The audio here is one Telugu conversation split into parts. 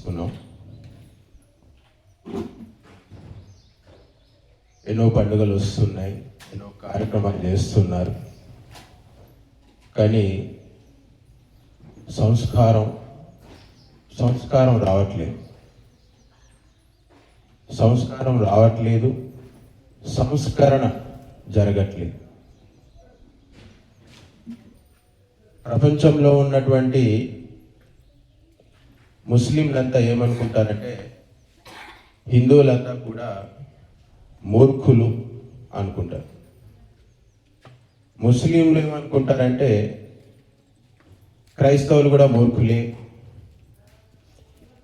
చేసుకున్నాం ఎన్నో పండుగలు వస్తున్నాయి ఎన్నో కార్యక్రమాలు చేస్తున్నారు కానీ సంస్కారం సంస్కారం రావట్లేదు సంస్కారం రావట్లేదు సంస్కరణ జరగట్లేదు ప్రపంచంలో ఉన్నటువంటి ముస్లింలంతా ఏమనుకుంటారంటే హిందువులంతా కూడా మూర్ఖులు అనుకుంటారు. ముస్లింలు ఏమనుకుంటారంటే క్రైస్తవులు కూడా మూర్ఖులే.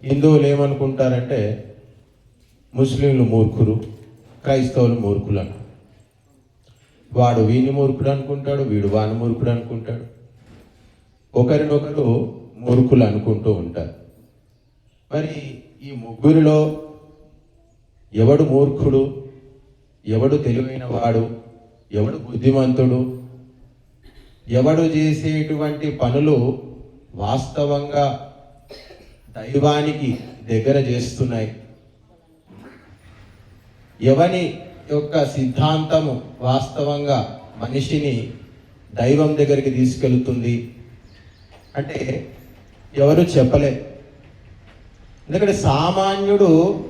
హిందువులు ఏమనుకుంటారంటే ముస్లింలు మూర్ఖులు క్రైస్తవులు మూర్ఖులు అంటారు వాడు వీని మూర్ఖుడు అనుకుంటాడు వీడు వాని మూర్ఖుడు అనుకుంటాడు. ఒకరినొకరు మూర్ఖులు అనుకుంటూ ఉంటారు. మరి ఈ ముగ్గురిలో ఎవడు మూర్ఖుడు ఎవడు తెలివైన వాడు ఎవడు బుద్ధిమంతుడు ఎవడు చేసేటువంటి పనులు వాస్తవంగా దైవానికి దగ్గర చేస్తున్నాయి. ఎవని యొక్క సిద్ధాంతము వాస్తవంగా మనిషిని దైవం దగ్గరికి తీసుకెళ్తుంది? అంటే ఎవరు చెప్పలేదు ఎందుకంటే సామాన్యుడు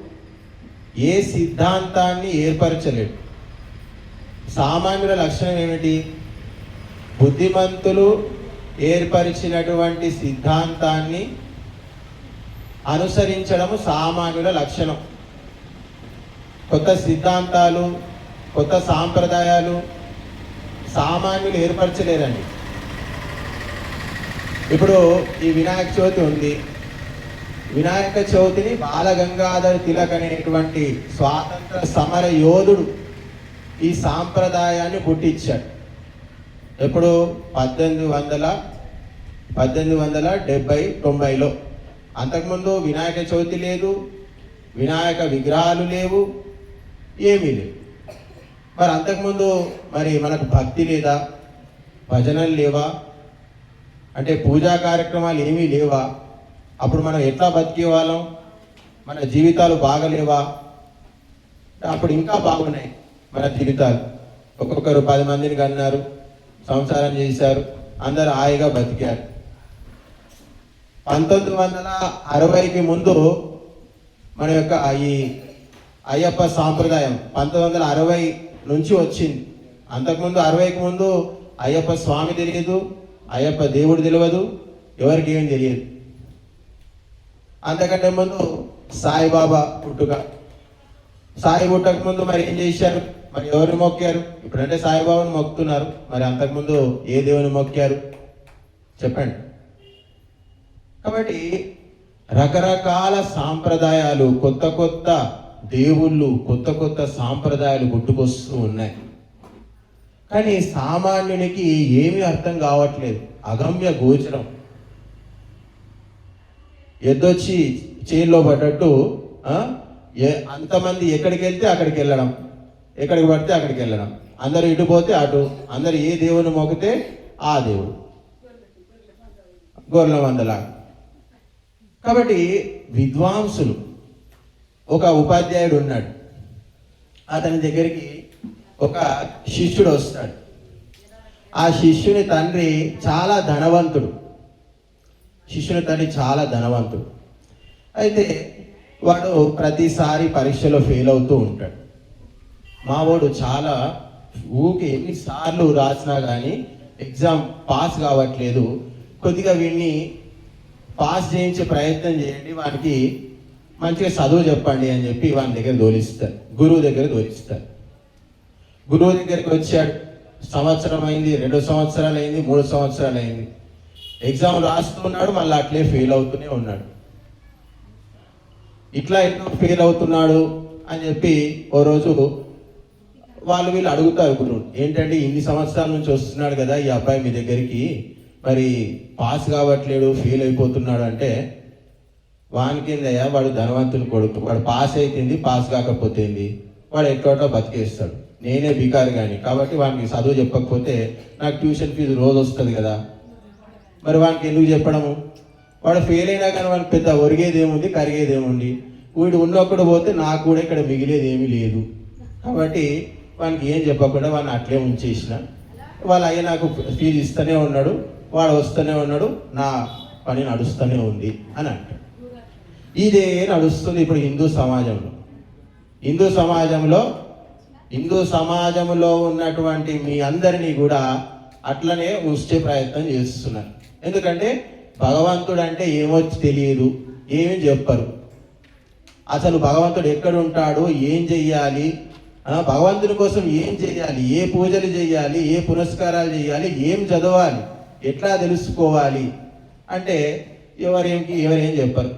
ఏ సిద్ధాంతాన్ని ఏర్పరచలేడు. సామాన్యుల లక్షణం ఏమిటి? బుద్ధిమంతులు ఏర్పరిచినటువంటి సిద్ధాంతాన్ని అనుసరించడము సామాన్యుల లక్షణం. కొత్త సిద్ధాంతాలు కొత్త సాంప్రదాయాలు సామాన్యులు ఏర్పరచలేరండి. ఇప్పుడు ఈ వినాయక చవితి ఉంది. వినాయక చవితిని బాలగంగాధర్ తిలక్ అనేటువంటి స్వాతంత్ర సమర యోధుడు ఈ సాంప్రదాయాన్ని పుట్టించాడు. ఎప్పుడు పద్దెనిమిది వందల పద్దెనిమిది వందల డెబ్బై తొంభైలో. అంతకుముందు వినాయక చవితి లేదు వినాయక విగ్రహాలు లేవు ఏమీ లేవు. మరి అంతకుముందు మరి మనకు భక్తి లేదా భజనలు లేవా? అంటే పూజా కార్యక్రమాలు ఏమీ లేవా? అప్పుడు మనం ఎట్లా బతికే వాళ్ళం మన జీవితాలు బాగలేవా? అప్పుడు ఇంకా బాగున్నాయి మన జీవితాలు. ఒక్కొక్కరు పది మందిని కన్నారు సంసారం చేశారు అందరు హాయిగా బతికారు. పంతొమ్మిది వందల అరవైకి ముందు మన యొక్క ఈ అయ్యప్ప సాంప్రదాయం పంతొమ్మిది వందల అరవై నుంచి వచ్చింది. అంతకుముందు అరవైకి ముందు అయ్యప్ప స్వామి తెలియదు అయ్యప్ప దేవుడు తెలియదు ఎవరికి ఏం తెలియదు. అంతకంటే ముందు సాయిబాబా పుట్టుక. సాయి పుట్టక ముందు మరి ఏం చేశారు? మరి ఎవరిని మొక్కారు? ఇప్పుడంటే సాయిబాబాను మొక్కుతున్నారు. మరి అంతకుముందు ఏ దేవుని మొక్కారు? చెప్పండి. కాబట్టి రకరకాల సాంప్రదాయాలు కొత్త కొత్త దేవుళ్ళు కొత్త కొత్త సాంప్రదాయాలు పుట్టుకొస్తూ ఉన్నాయి. కానీ సామాన్యునికి ఏమీ అర్థం కావట్లేదు. అగమ్య గోచరం. ఎద్దొచ్చి చేల్లో పడ్డట్టు ఏ- అంతమంది ఎక్కడికి వెళ్తే అక్కడికి వెళ్ళడం. ఎక్కడికి పడితే అక్కడికి వెళ్ళడం. అందరు ఇటు పోతే అటు. అందరు ఏ దేవుని మొక్కితే ఆ దేవుడు. గొర్రెల మందల కాబట్టి విద్వాంసులు. ఒక ఉపాధ్యాయుడు ఉన్నాడు. అతని దగ్గరికి ఒక శిష్యుడు వస్తాడు. ఆ శిష్యుని తండ్రి చాలా ధనవంతుడు. శిష్యుని తండ్రి చాలా ధనవంతుడు. అయితే వాడు ప్రతిసారి పరీక్షలో ఫెయిల్ అవుతూ ఉంటాడు. మావాడు చాలా ఊకి ఎన్నిసార్లు రాసినా కానీ ఎగ్జామ్ పాస్ కావట్లేదు. కొద్దిగా వీడిని పాస్ చేయించే ప్రయత్నం చేయండి వానికి మంచిగా చదువు చెప్పండి అని చెప్పి వాని దగ్గర దోలిస్తారు. గురువు దగ్గర దోలిస్తారు. గురువు దగ్గరికి వచ్చాడు. సంవత్సరం అయింది రెండు సంవత్సరాలు అయింది మూడు సంవత్సరాలు అయింది. ఎగ్జామ్ రాస్తున్నాడు మళ్ళీ అట్లే ఫెయిల్ అవుతూనే ఉన్నాడు. ఇట్లా ఎన్నో ఫెయిల్ అవుతున్నాడు అని చెప్పి ఓ రోజు వాళ్ళు వీళ్ళు అడుగుతారు గురువు ఏంటంటే ఇన్ని సంవత్సరాల నుంచి వస్తున్నాడు కదా ఈ అబ్బాయి మీ దగ్గరికి. మరి పాస్ కావట్లేడు ఫెయిల్ అయిపోతున్నాడు అంటే వానికిందయ్యా వాడు ధనవంతుని కొడుకు. వాడు పాస్ అయితేంది పాస్ కాకపోతేంది వాడు ఎట్లా బతికేస్తాడు. నేనే బికారు కానీ కాబట్టి వానికి చదువు చెప్పకపోతే నాకు ట్యూషన్ ఫీజు రోజు వస్తుంది కదా. మరి వానికి ఎందుకు చెప్పడము? వాడు ఫెయిల్ అయినా కానీ వాడికి పెద్ద ఒరిగేది ఏముంది కరిగేది ఏముంది వీడు ఉన్నప్పుడు పోతే నాకు కూడా ఇక్కడ మిగిలేది ఏమీ లేదు. కాబట్టి వానికి ఏం చెప్పకుండా వాడిని అట్లే ఉంచేసిన. వాళ్ళ అయ్య నాకు ఫీజు ఇస్తూనే ఉన్నాడు వాడు వస్తూనే ఉన్నాడు నా పని నడుస్తూనే ఉంది అని అంటాడు ఇదే నడుస్తుంది ఇప్పుడు హిందూ సమాజంలో. హిందూ సమాజంలో హిందూ సమాజంలో ఉన్నటువంటి మీ అందరినీ కూడా అట్లనే ఉంచే ప్రయత్నం చేస్తున్నారు. ఎందుకంటే భగవంతుడు అంటే ఏమో తెలియదు ఏమీ చెప్పరు. అసలు భగవంతుడు ఎక్కడ ఉంటాడు ఏం చెయ్యాలి? భగవంతుని కోసం ఏం చేయాలి ఏ పూజలు చేయాలి ఏ పురస్కారాలు చేయాలి ఏం చదవాలి? ఎట్లా తెలుసుకోవాలి? అంటే ఎవరేంటి ఎవరేం చెప్పరు.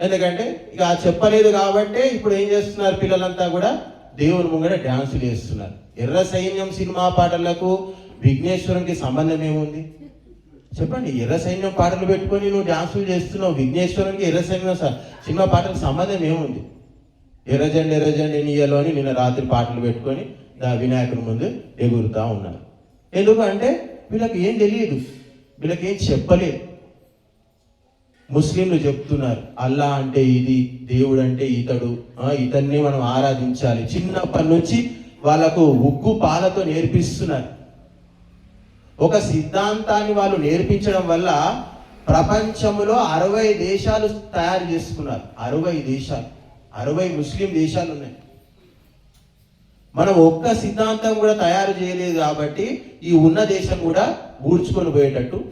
ఎందుకంటే ఇక చెప్పలేదు కాబట్టి ఇప్పుడు ఏం చేస్తున్నారు పిల్లలంతా కూడా? దేవుని ముంగడ డ్యాన్సులు చేస్తున్నారు ఎర్ర సైన్యం సినిమా పాటలకు విఘ్నేశ్వరునికి సంబంధం ఏముంది? చెప్పండి ఎర్ర సైన్యం పాటలు పెట్టుకొని నువ్వు డ్యాన్సులు చేస్తున్నావు. విఘ్నేశ్వరునికి ఎర్ర సైన్యం సినిమా పాటలకు సంబంధం ఏముంది? ఎర్రజండి ఎర్రజండి ఎన్నియలో అని నిన్న రాత్రి పాటలు పెట్టుకొని దా వినాయకుడి ముందు ఎగురుతా ఉన్నారు ఎందుకంటే వీళ్ళకి ఏం తెలియదు. వీళ్ళకి ఏం చెప్పలేదు. ముస్లింలు చెప్తున్నారు అల్లా అంటే ఇది దేవుడు అంటే ఇతడు. ఇతన్ని మనం ఆరాధించాలి. చిన్నప్పటి నుంచి వాళ్ళకు ఉగ్గు పాలతో నేర్పిస్తున్నారు. ఒక సిద్ధాంతాన్ని వాళ్ళు నేర్పించడం వల్ల ప్రపంచంలో అరవై దేశాలు తయారు చేసుకున్నారు. అరవై దేశాలు. అరవై ముస్లిం దేశాలు ఉన్నాయి. మనం ఒక్క సిద్ధాంతం కూడా తయారు చేయలేదు కాబట్టి ఈ ఉన్న దేశం కూడా ఊడ్చుకొని పోయేటట్టు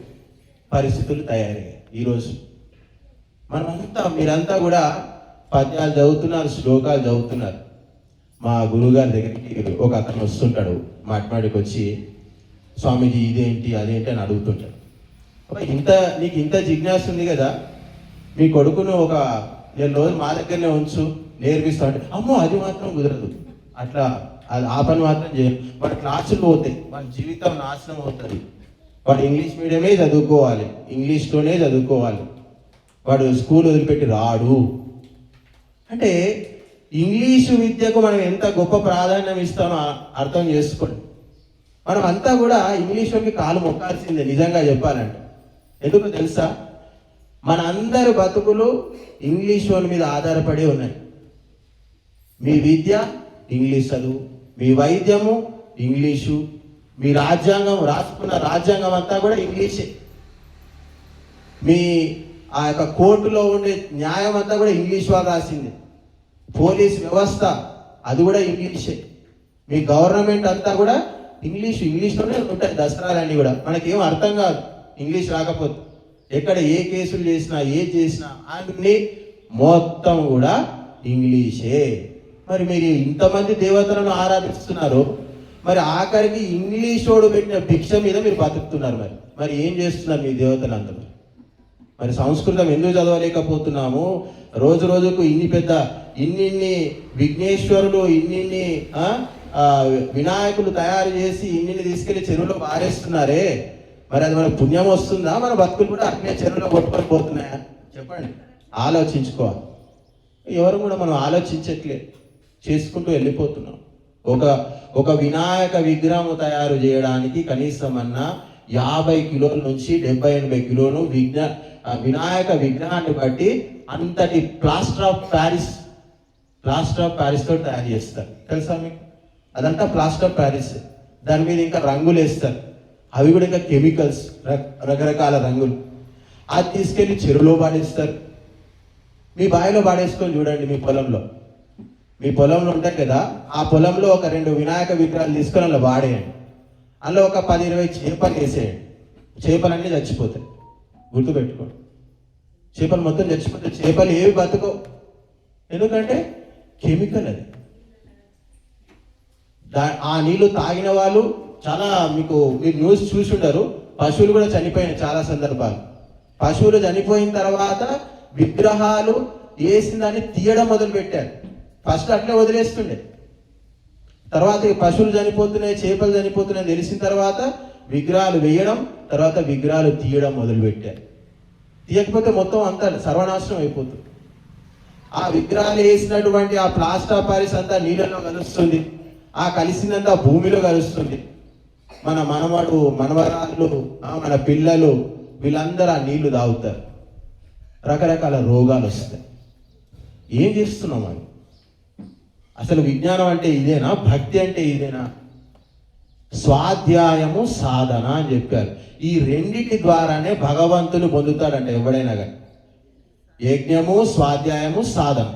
పరిస్థితులు తయారయ్యాయి ఈరోజు మనమంతా మీరంతా కూడా పద్యాలు చదువుతున్నారు శ్లోకాలు చదువుతున్నారు. మా గురువుగారి దగ్గరికి ఒక అతను వస్తుంటాడు. మాట్లాడికి వచ్చి స్వామీజీ ఇదేంటి అదేంటి అని అడుగుతుంటాడు. ఇంత నీకు ఇంత జిజ్ఞాస ఉంది కదా మీ కొడుకును ఒక నేను రోజులు మా దగ్గరనే ఉంచు నేర్పిస్తా అంటే అమ్మో అది మాత్రం కుదరదు. అట్లా అది ఆ పని మాత్రం చేయ. వాడు క్లాసులు పోతాయి వాడి జీవితం నాశనం అవుతుంది. వాడు ఇంగ్లీష్ మీడియమే చదువుకోవాలి ఇంగ్లీష్లోనే చదువుకోవాలి. వాడు స్కూల్ వదిలిపెట్టి రాడు. అంటే ఇంగ్లీషు విద్యకు మనం ఎంత గొప్ప ప్రాధాన్యం ఇస్తామో అర్థం చేసుకోండి. మనం అంతా కూడా ఇంగ్లీష్లోకి కాలు మొక్కాల్సిందే నిజంగా చెప్పాలంటే. ఎందుకు తెలుసా? మన అందరి బతుకులు ఇంగ్లీష్ వాళ్ళ మీద ఆధారపడి ఉన్నాయి. మీ విద్య ఇంగ్లీష్ చదువు మీ వైద్యము ఇంగ్లీషు మీ రాజ్యాంగం రాసుకున్న రాజ్యాంగం అంతా కూడా ఇంగ్లీషే. మీ ఆ యొక్క కోర్టులో ఉండే న్యాయం అంతా కూడా ఇంగ్లీష్ వాళ్ళు రాసింది. పోలీస్ వ్యవస్థ అది కూడా ఇంగ్లీషే. మీ గవర్నమెంట్ అంతా కూడా ఇంగ్లీష్ ఇంగ్లీష్లోనే ఉంటాయి దసరాలన్నీ కూడా. మనకేం అర్థం కాదు. ఇంగ్లీష్ రాకపోతే. ఎక్కడ ఏ కేసులు చేసినా ఏ చేసినా అన్ని మొత్తం కూడా ఇంగ్లీషే. మరి మీరు ఇంతమంది దేవతలను ఆరాధిస్తున్నారు. మరి ఆఖరికి ఇంగ్లీషోడు పెట్టిన భిక్ష మీద మీరు బతుకుతున్నారు మరి. మరి ఏం చేస్తున్నారు మీ దేవతలందరూ? మరి సంస్కృతం ఎందుకు చదవలేకపోతున్నాము? రోజు రోజుకు ఇన్ని పెద్ద ఇన్నిన్ని విఘ్నేశ్వరులు ఇన్నిన్ని ఆ, వినాయకులు తయారు చేసి ఇన్ని తీసుకెళ్ళి చెరువులో పారేస్తున్నారే? మరి అది మన పుణ్యం వస్తుందా? మన భక్తులు కూడా అట్లే చెరువులో కొట్టుకొని పోతున్నాయా? చెప్పండి. ఆలోచించుకోవాలి. ఎవరు కూడా మనం ఆలోచించట్లే. చేసుకుంటూ వెళ్ళిపోతున్నాం. ఒక ఒక వినాయక విగ్రహం తయారు చేయడానికి కనీసం అన్న యాభై కిలోల నుంచి డెబ్బై ఎనభై కిలోలు విఘ్న వినాయక విగ్రహాన్ని బట్టి అంతటి plaster of Paris plaster of ప్యారిస్తో తయారు చేస్తారు. తెలుసా మీకు? అదంతా ప్లాస్టర్ ఆఫ్ ప్యారిస్. దాని మీద ఇంకా రంగులు వేస్తారు. అవి కూడా ఇంకా కెమికల్స్ రకరకాల రంగులు. అది తీసుకెళ్ళి చెరువులో పాడేస్తారు మీ బావిలో పాడేసుకొని చూడండి మీ పొలంలో. మీ పొలంలో ఉంటాయి కదా ఆ పొలంలో ఒక రెండు వినాయక విగ్రహాలు తీసుకొని అలా వాడేయండి. అందులో ఒక పది ఇరవై చేపలు వేసేయండి. చేపలన్నీ చచ్చిపోతాయి. గుర్తుపెట్టుకోండి. చేపలు మొత్తం చచ్చిపోతాయి. చేపలు ఏవి బతుకో ఎందుకంటే కెమికల్ అది. దా- ఆ నీళ్ళు తాగిన వాళ్ళు చాలా మీకు మీరు న్యూస్ చూసి ఉండరు పశువులు కూడా చనిపోయినాయి చాలా సందర్భాలు. పశువులు చనిపోయిన తర్వాత విగ్రహాలు వేసిందని తీయడం మొదలు పెట్టారు ఫస్ట్ అట్లే వదిలేస్తుండే. తర్వాత పశువులు చనిపోతున్నాయి చేపలు చనిపోతున్నాయి తెలిసిన తర్వాత విగ్రహాలు వేయడం తర్వాత విగ్రహాలు తీయడం మొదలు పెట్టారు తీయకపోతే మొత్తం అంతా సర్వనాశనం అయిపోతుంది. ఆ విగ్రహాలు వేసినటువంటి ఆ ప్లాస్టా పారిస్ అంతా నీళ్ళలో కలుస్తుంది. ఆ కలిసిందంతా భూమిలో కలుస్తుంది. మన మనవడు మనవరాళ్ళు మన పిల్లలు వీళ్ళందరూ ఆ నీళ్ళు తాగుతారు. రకరకాల రోగాలు వస్తాయి. ఏం చేస్తున్నాం అని అసలు విజ్ఞానం అంటే ఇదేనా? భక్తి అంటే ఇదేనా? స్వాధ్యాయము సాధన అని చెప్పారు. ఈ రెండింటి ద్వారానే భగవంతుని పొందుతాడంట ఎవడైనా కానీ. యజ్ఞము స్వాధ్యాయము సాధన.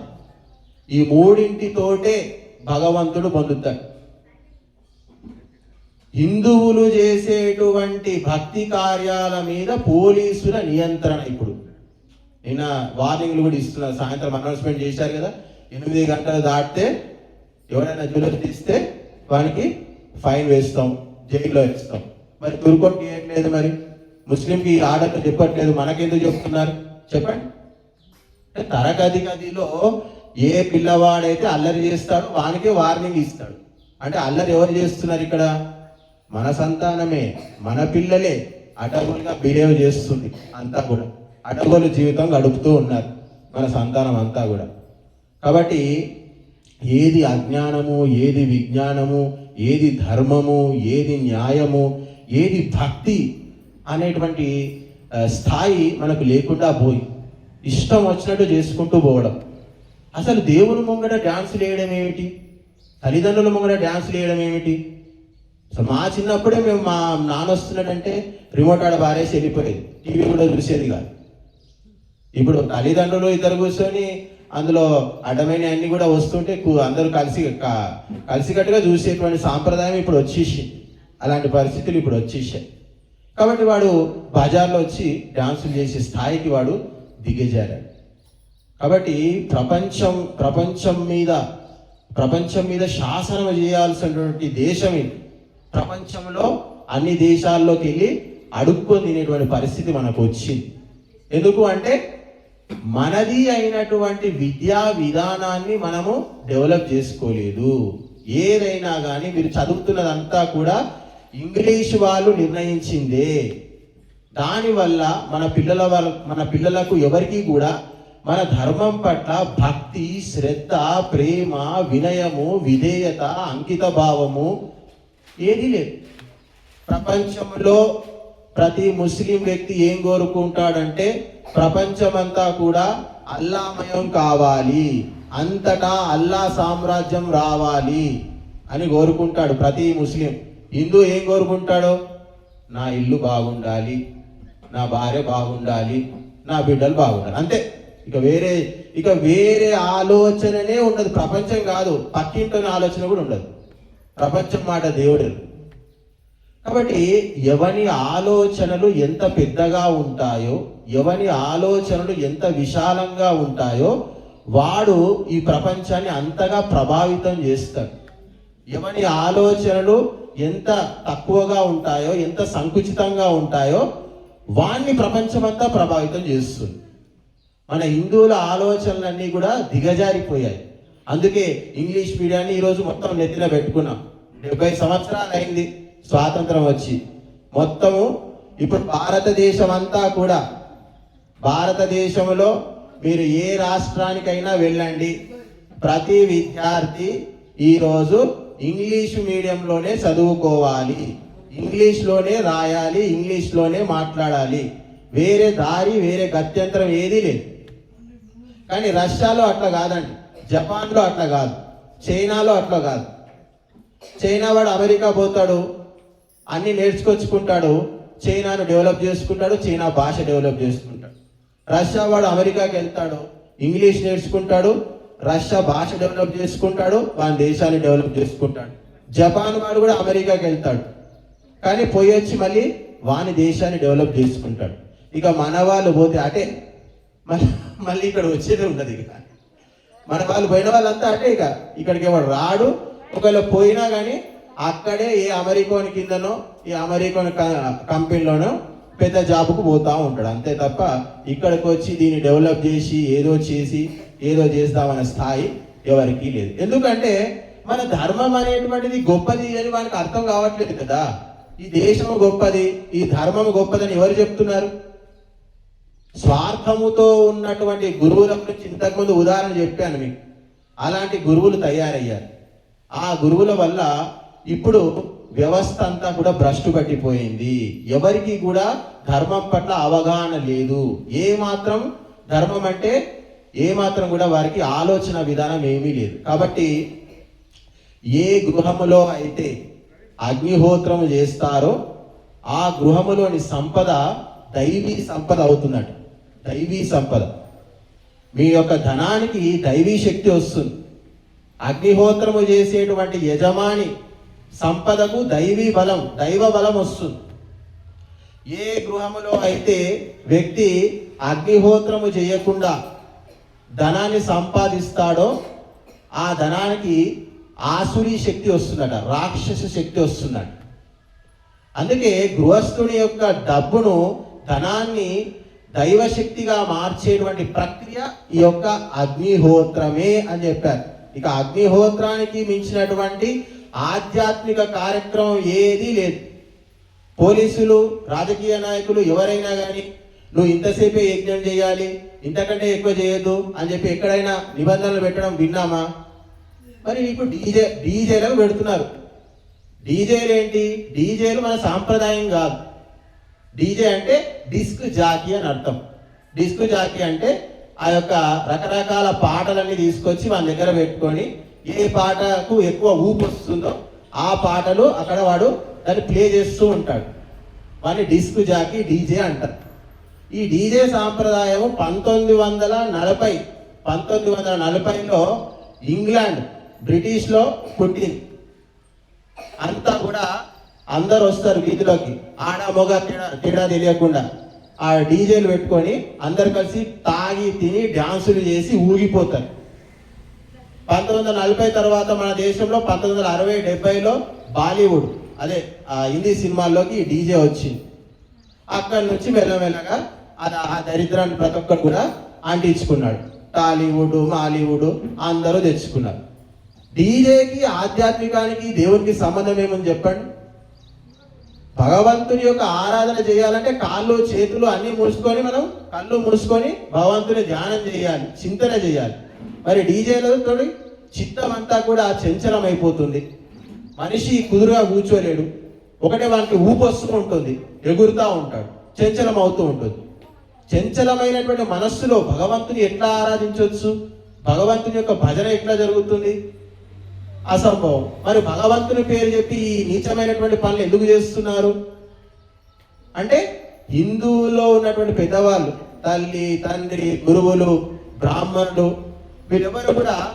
ఈ మూడింటితోటే భగవంతుడు పొందుతాడు. హిందువులు చేసేటువంటి భక్తి కార్యాల మీద పోలీసుల నియంత్రణ ఇప్పుడు. నిన్న వార్నింగ్లు కూడా ఇస్తున్నారు సాయంత్రం అనౌన్స్మెంట్ చేశారు కదా ఎనిమిది గంటలు దాటితే ఎవరైనా జ్యువెలరీ తీస్తే వానికి ఫైన్ వేస్తాం జైల్లో వేస్తాం. మరి తుర్కొట్టి చేయట్లేదు మరి? ముస్లింకి ఆడట్లు చెప్పట్లేదు మనకెందుకు చెప్తున్నారు? చెప్పండి. తరగతి గదిలో ఏ పిల్లవాడైతే అల్లరి చేస్తాడో వానికి వార్నింగ్ ఇస్తాడు. అంటే అల్లరి ఎవరు చేస్తున్నారు ఇక్కడ? మన సంతానమే మన పిల్లలే అడవులుగా బిహేవ్ చేస్తుంది అంతా కూడా. అడవులు జీవితం గడుపుతూ ఉన్నారు మన సంతానం అంతా కూడా. కాబట్టి ఏది అజ్ఞానము ఏది విజ్ఞానము ఏది ధర్మము ఏది న్యాయము ఏది భక్తి అనేటువంటి స్థాయి మనకు లేకుండా పోయి ఇష్టం వచ్చినట్టు చేసుకుంటూ పోవడం. అసలు దేవుని ముంగట డ్యాన్స్ వేయడం ఏమిటి? తల్లిదండ్రుల ముంగట డ్యాన్స్ వేయడం ఏమిటి? సో మా చిన్నప్పుడే మేము మా నాన్న వస్తున్నాడంటే రిమోట్ ఆడ బారేసి వెళ్ళిపోయేది. టీవీ కూడా చూసేది కాదు. ఇప్పుడు తల్లిదండ్రులు ఇద్దరు కూర్చొని అందులో అడ్డమైన అన్ని కూడా వస్తుంటే అందరూ కలిసి కలిసికట్టుగా చూసేటువంటి సాంప్రదాయం ఇప్పుడు వచ్చేసి అలాంటి పరిస్థితులు ఇప్పుడు వచ్చేసాయి. కాబట్టి వాడు బజార్లో వచ్చి డాన్సులు చేసే స్థాయికి వాడు దిగజారాడు. కాబట్టి ప్రపంచం ప్రపంచం మీద ప్రపంచం మీద శాసనం చేయాల్సినటువంటి దేశం ఇది. ప్రపంచంలో అన్ని దేశాల్లోకి వెళ్ళి అడుక్కొని తినేటువంటి పరిస్థితి మనకు వచ్చింది. ఎందుకు అంటే మనది అయినటువంటి విద్యా విధానాన్ని మనము డెవలప్ చేసుకోలేదు. ఏదైనా కానీ మీరు చదువుతున్నదంతా కూడా ఇంగ్లీష్ వాళ్ళు నిర్ణయించిందే. దానివల్ల మన పిల్లల వాళ్ళ మన పిల్లలకు ఎవరికి కూడా మన ధర్మం పట్ల భక్తి శ్రద్ధ ప్రేమ వినయము విధేయత అంకిత భావము ఏది లేదు. ప్రపంచంలో ప్రతి ముస్లిం వ్యక్తి ఏం కోరుకుంటాడంటే ప్రపంచమంతా కూడా అల్లామయం కావాలి. అంతటా అల్లా సామ్రాజ్యం రావాలి అని కోరుకుంటాడు ప్రతి ముస్లిం. హిందూ ఏం కోరుకుంటాడు? నా ఇల్లు బాగుండాలి నా భార్య బాగుండాలి నా బిడ్డలు బాగుండాలి. అంతే. ఇక వేరే ఇక వేరే ఆలోచననే ఉండదు ప్రపంచం కాదు పక్కింట్లోని ఆలోచన కూడా ఉండదు. ప్రపంచం మాట దేవుడు. కాబట్టి ఎవని ఆలోచనలు ఎంత పెద్దగా ఉంటాయో ఎవని ఆలోచనలు ఎంత విశాలంగా ఉంటాయో వాడు ఈ ప్రపంచాన్ని అంతగా ప్రభావితం చేస్తాడు. ఎవని ఆలోచనలు ఎంత తక్కువగా ఉంటాయో ఎంత సంకుచితంగా ఉంటాయో వాణ్ణి ప్రపంచమంతా ప్రభావితం చేస్తుంది. మన హిందువుల ఆలోచనలన్నీ కూడా దిగజారిపోయాయి. అందుకే ఇంగ్లీష్ మీడియాన్ని ఈరోజు మొత్తం నెత్తిన పెట్టుకున్నాం. డెబ్బై సంవత్సరాలు అయింది స్వాతంత్రం వచ్చి. మొత్తము ఇప్పుడు భారతదేశం అంతా కూడా భారతదేశంలో మీరు ఏ రాష్ట్రానికైనా వెళ్ళండి. ప్రతి విద్యార్థి ఈరోజు ఇంగ్లీష్ మీడియంలోనే చదువుకోవాలి. ఇంగ్లీష్లోనే రాయాలి ఇంగ్లీష్లోనే మాట్లాడాలి. వేరే దారి వేరే గత్యంతరం ఏదీ లేదు. కానీ రష్యాలో అట్లా కాదండి. జపాన్లో అట్లా కాదు. చైనాలో అట్లా కాదు. చైనా వాడు అమెరికా పోతాడు అన్నీ నేర్చుకొచ్చుకుంటాడు చైనాను డెవలప్ చేసుకుంటాడు చైనా భాష డెవలప్ చేసుకుంటాడు. రష్యా వాడు అమెరికాకి వెళ్తాడు ఇంగ్లీష్ నేర్చుకుంటాడు రష్యా భాష డెవలప్ చేసుకుంటాడు వాని దేశాన్ని డెవలప్ చేసుకుంటాడు. జపాన్ వాడు కూడా అమెరికాకి వెళ్తాడు. కానీ పోయి వచ్చి మళ్ళీ వాని దేశాన్ని డెవలప్ చేసుకుంటాడు. ఇక మన వాళ్ళు పోతే అటే మళ్ళీ మళ్ళీ ఇక్కడ వచ్చేదే ఉండదు ఇక. మన వాళ్ళు పోయిన వాళ్ళంతా అంటే ఇక ఇక్కడికి ఎవడు రాడు. ఒకవేళ పోయినా కానీ అక్కడే ఏ అమెరికోని కిందనో ఈ అమెరికాన్ కంపెనీలోనో పెద్ద జాబ్కు పోతా ఉంటాడు. అంతే తప్ప ఇక్కడికి వచ్చి దీన్ని డెవలప్ చేసి ఏదో చేసి ఏదో చేస్తామనే స్థాయి ఎవరికీ లేదు. ఎందుకంటే మన ధర్మం అనేటువంటిది గొప్పది అని వానికి అర్థం కావట్లేదు కదా. ఈ దేశము గొప్పది ఈ ధర్మము గొప్పదని ఎవరు చెప్తున్నారు? స్వార్థముతో ఉన్నటువంటి గురువుల గురించి ఇంతకుముందు ఉదాహరణ చెప్పాను మీకు. అలాంటి గురువులు తయారయ్యారు. ఆ గురువుల వల్ల ఇప్పుడు వ్యవస్థ అంతా కూడా భ్రష్టు పట్టిపోయింది. ఎవరికి కూడా ధర్మం పట్ల అవగాహన లేదు. ఏ మాత్రం ధర్మం అంటే ఏమాత్రం కూడా వారికి ఆలోచన విధానం ఏమీ లేదు. కాబట్టి ఏ గృహములో అయితే అగ్నిహోత్రము చేస్తారో ఆ గృహములోని సంపద దైవీ సంపద అవుతుందట దైవీ సంపద. మీ యొక్క ధనానికి దైవీ శక్తి వస్తుంది. అగ్నిహోత్రము చేసేటువంటి యజమాని సంపదకు దైవీ బలం దైవ బలం వస్తుంది. ఏ గృహములో అయితే వ్యక్తి అగ్నిహోత్రము చేయకుండా ధనాన్ని సంపాదిస్తాడో ఆ ధనానికి ఆసురీ శక్తి వస్తుందట రాక్షస శక్తి వస్తుందట. అందుకే గృహస్థుని యొక్క డబ్బును ధనాన్ని దైవశక్తిగా మార్చేటువంటి ప్రక్రియ ఈ యొక్క అగ్నిహోత్రమే అని చెప్పారు. ఇక అగ్నిహోత్రానికి మించినటువంటి ఆధ్యాత్మిక కార్యక్రమం ఏదీ లేదు. పోలీసులు రాజకీయ నాయకులు ఎవరైనా కానీ నువ్వు ఇంతసేపే యజ్ఞం చేయాలి ఇంతకంటే ఎక్కువ చేయొద్దు అని చెప్పి ఎక్కడైనా నిబంధనలు పెట్టడం విన్నామా? మరి ఇప్పుడు డీజే డీజేలకు పెడుతున్నారు. డీజేలు ఏంటి? డీజేలు మన సాంప్రదాయం కాదు. డీజే అంటే డిస్క్ జాకీ అని అర్థం. డిస్క్ జాకీ అంటే ఆ యొక్క రకరకాల పాటలన్నీ తీసుకొచ్చి మన దగ్గర పెట్టుకొని ఏ పాటకు ఎక్కువ ఊపు వస్తుందో ఆ పాటలు అక్కడ వాడు దాన్ని ప్లే చేస్తూ ఉంటాడు. వాడిని డిస్క్ జాకీ డీజే అంటారు. ఈ డీజే సాంప్రదాయం పంతొమ్మిది వందల నలభై పంతొమ్మిది వందల నలభైలో ఇంగ్లాండ్ బ్రిటిష్లో పుట్టింది. అంతా కూడా అందరు వస్తారు వీధిలోకి. ఆడ మొగ తేడా తేడా తెలియకుండా. ఆ డీజేలు పెట్టుకొని అందరు కలిసి తాగి తిని డ్యాన్సులు చేసి ఊగిపోతారు. పంతొమ్మిది వందల నలభై తర్వాత మన దేశంలో పంతొమ్మిది వందల అరవై డెబ్బైలో బాలీవుడ్ అదే ఆ హిందీ సినిమాల్లోకి డీజే వచ్చింది. అక్కడి నుంచి మెల్లమెల్లగా అది ఆ దరిద్రాన్ని ప్రతి ఒక్కరు కూడా అంటించుకున్నాడు. టాలీవుడ్ మాలీవుడ్ అందరూ తెచ్చుకున్నారు. డీజేకి ఆధ్యాత్మికానికి దేవునికి సంబంధం ఏమని చెప్పండి? భగవంతుని యొక్క ఆరాధన చేయాలంటే కాళ్ళు చేతులు అన్ని ముడుచుకొని మనం కళ్ళు ముడుచుకొని భగవంతుని ధ్యానం చేయాలి చింతన చేయాలి. మరి డీజేలతో చిత్తం అంతా కూడా చంచలం అయిపోతుంది మనిషి కుదురుగా కూర్చోలేడు. ఒకటే వానికి ఊపు వస్తూ ఉంటుంది ఎగురుతూ ఉంటాడు చంచలం అవుతూ ఉంటుంది. చంచలమైనటువంటి మనస్సులో భగవంతుని ఎట్లా ఆరాధించవచ్చు? భగవంతుని యొక్క భజన ఎట్లా జరుగుతుంది? అసంభవం. మరి భగవంతుని పేరు చెప్పి ఈ నీచమైనటువంటి పనులు ఎందుకు చేస్తున్నారు? అంటే హిందువులో ఉన్నటువంటి పెద్దవాళ్ళు తల్లి తండ్రి గురువులు బ్రాహ్మణులు వీరెవరు కూడా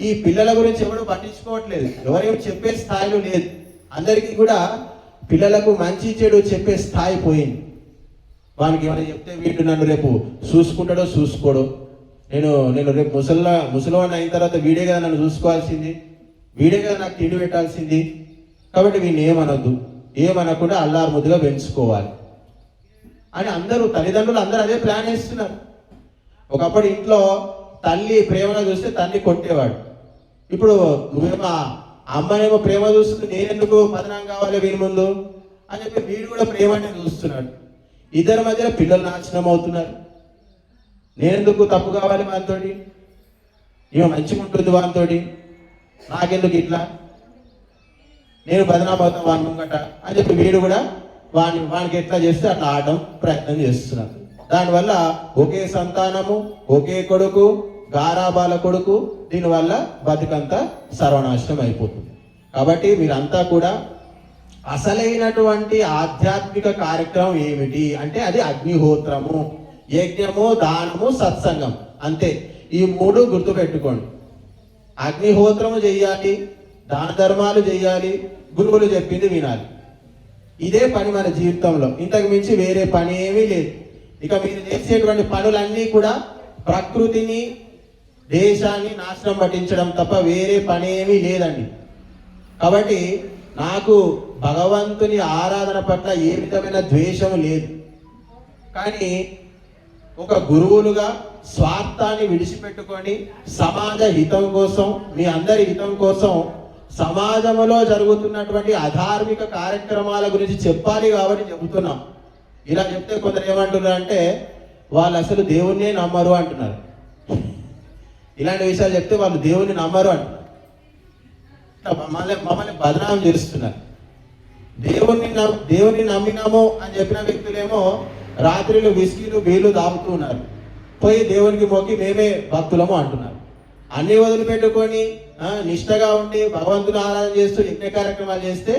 ఈ పిల్లల గురించి ఎవరు పట్టించుకోవట్లేదు. ఎవరేం చెప్పే స్థాయిలో లేదు. అందరికీ కూడా పిల్లలకు మంచి చెడు చెప్పే స్థాయి పోయింది. వానికి ఏమైనా చెప్తే వీడు నన్ను రేపు చూసుకుంటాడో చూసుకోడు. నేను నేను రేపు ముసల్లా ముసలివాడిని అయిన తర్వాత వీడే కదా నన్ను చూసుకోవాల్సింది. వీడే కదా నాకు తిండి పెట్టాల్సింది. కాబట్టి వీడిని ఏమనొద్దు. ఏమనకుండా అల్లారు ముద్దుగా పెంచుకోవాలి. అని అందరూ తల్లిదండ్రులు అందరూ అదే ప్లాన్ వేస్తున్నారు. ఒకప్పుడు ఇంట్లో తల్లి ప్రేమగా చూస్తే తల్లి కొట్టేవాడు. ఇప్పుడు నువ్వేమో అమ్మనేమో ప్రేమ చూస్తుంది నేనెందుకు పతనం కావాలి వీని ముందు అని చెప్పి వీడు కూడా ప్రేమనే చూస్తున్నాడు. ఇద్దరి మధ్యలో పిల్లలు నాశనం అవుతున్నారు. నేనెందుకు తప్పు కావాలి వానితోటి? ఇవ మంచిగా ఉంటుంది వానితోటి. నాకెందుకు ఇట్లా? నేను బదనామవుతాను వాని ముంగట అని చెప్పి వీడు కూడా వాని వానికి ఎట్లా చేస్తే అట్లా ఆడడం ప్రయత్నం చేస్తున్నాడు. దానివల్ల ఒకే సంతానము ఒకే కొడుకు గారాబాల కొడుకు దీనివల్ల బతుకంతా సర్వనాశనం అయిపోతుంది. కాబట్టి మీరంతా కూడా అసలైనటువంటి ఆధ్యాత్మిక కార్యక్రమం ఏమిటి అంటే అది అగ్నిహోత్రము యజ్ఞము దానము సత్సంగం. అంతే. ఈ మూడు గుర్తుపెట్టుకోండి. అగ్నిహోత్రము చెయ్యాలి దాన ధర్మాలు చెయ్యాలి గురువులు చెప్పింది వినాలి. ఇదే పని మన జీవితంలో. ఇంతకు మించి వేరే పని ఏమీ లేదు. ఇక మీరు చేసేటువంటి పనులన్నీ కూడా ప్రకృతిని దేశాన్ని నాశనం పట్టించడం తప్ప వేరే పని ఏమీ లేదండి. కాబట్టి నాకు భగవంతుని ఆరాధన పట్ల ఏ విధమైన ద్వేషం లేదు. కానీ ఒక గురువులుగా స్వార్థాన్ని విడిచిపెట్టుకొని సమాజ హితం కోసం మీ అందరి హితం కోసం సమాజంలో జరుగుతున్నటువంటి అధార్మిక కార్యక్రమాల గురించి చెప్పాలి కాబట్టి చెబుతున్నాం. ఇలా చెప్తే కొందరు ఏమంటున్నారు అంటే వాళ్ళు అసలు దేవుణ్ణే నమ్మరు అంటున్నారు. ఇలాంటి విషయాలు చెప్తే వాళ్ళు దేవుణ్ణి నమ్మరు అంటున్నారు మమ్మల్ని మమ్మల్ని బదనాం చేస్తున్నారు. దేవుణ్ణి నమ్- దేవుణ్ణి నమ్మినాము అని చెప్పిన వ్యక్తులేమో రాత్రిలు విస్కీలు బీలు తాగుతూ ఉన్నారు. పోయి దేవునికి మొక్కి మేమే భక్తులము అంటున్నారు. అన్ని వదిలిపెట్టుకొని పెట్టుకొని నిష్టగా ఉండి భగవంతుని ఆరాధన చేస్తూ యజ్ఞ కార్యక్రమాలు చేస్తే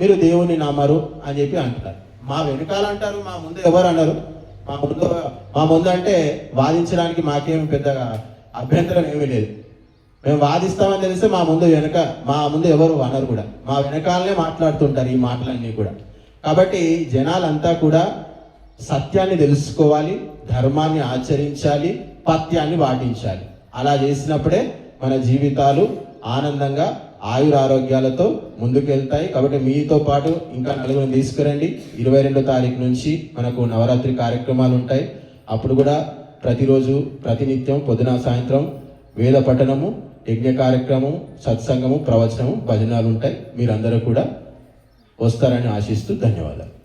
మీరు దేవుని నమ్మరు అని చెప్పి అంటున్నారు. మా వెనుకాల అంటారు మా ముందు ఎవరు అన్నారు మా ముందు మా ముందు అంటే వాదించడానికి మాకేం పెద్దగా అభ్యంతరం ఏమీ లేదు. మేము వాదిస్తామని తెలిస్తే మా ముందు వెనక మా ముందు ఎవరు అనరు కూడా. మా వెనకాలనే మాట్లాడుతుంటారు ఈ మాటలన్నీ కూడా. కాబట్టి జనాలంతా కూడా సత్యాన్ని తెలుసుకోవాలి ధర్మాన్ని ఆచరించాలి పత్యాన్ని పాటించాలి. అలా చేసినప్పుడే మన జీవితాలు ఆనందంగా ఆయురారోగ్యాలతో ముందుకెళ్తాయి. కాబట్టి మీతో పాటు ఇంకా నలుగురిని తీసుకురండి. ఇరవై రెండో తారీఖు నుంచి మనకు నవరాత్రి కార్యక్రమాలు ఉంటాయి. అప్పుడు కూడా ప్రతిరోజు ప్రతినిత్యం పొద్దున సాయంత్రం వేద పఠనము యజ్ఞ కార్యక్రమం సత్సంగము ప్రవచనము భజనాలు ఉంటాయి. మీరందరూ కూడా వస్తారని ఆశిస్తూ ధన్యవాదాలు.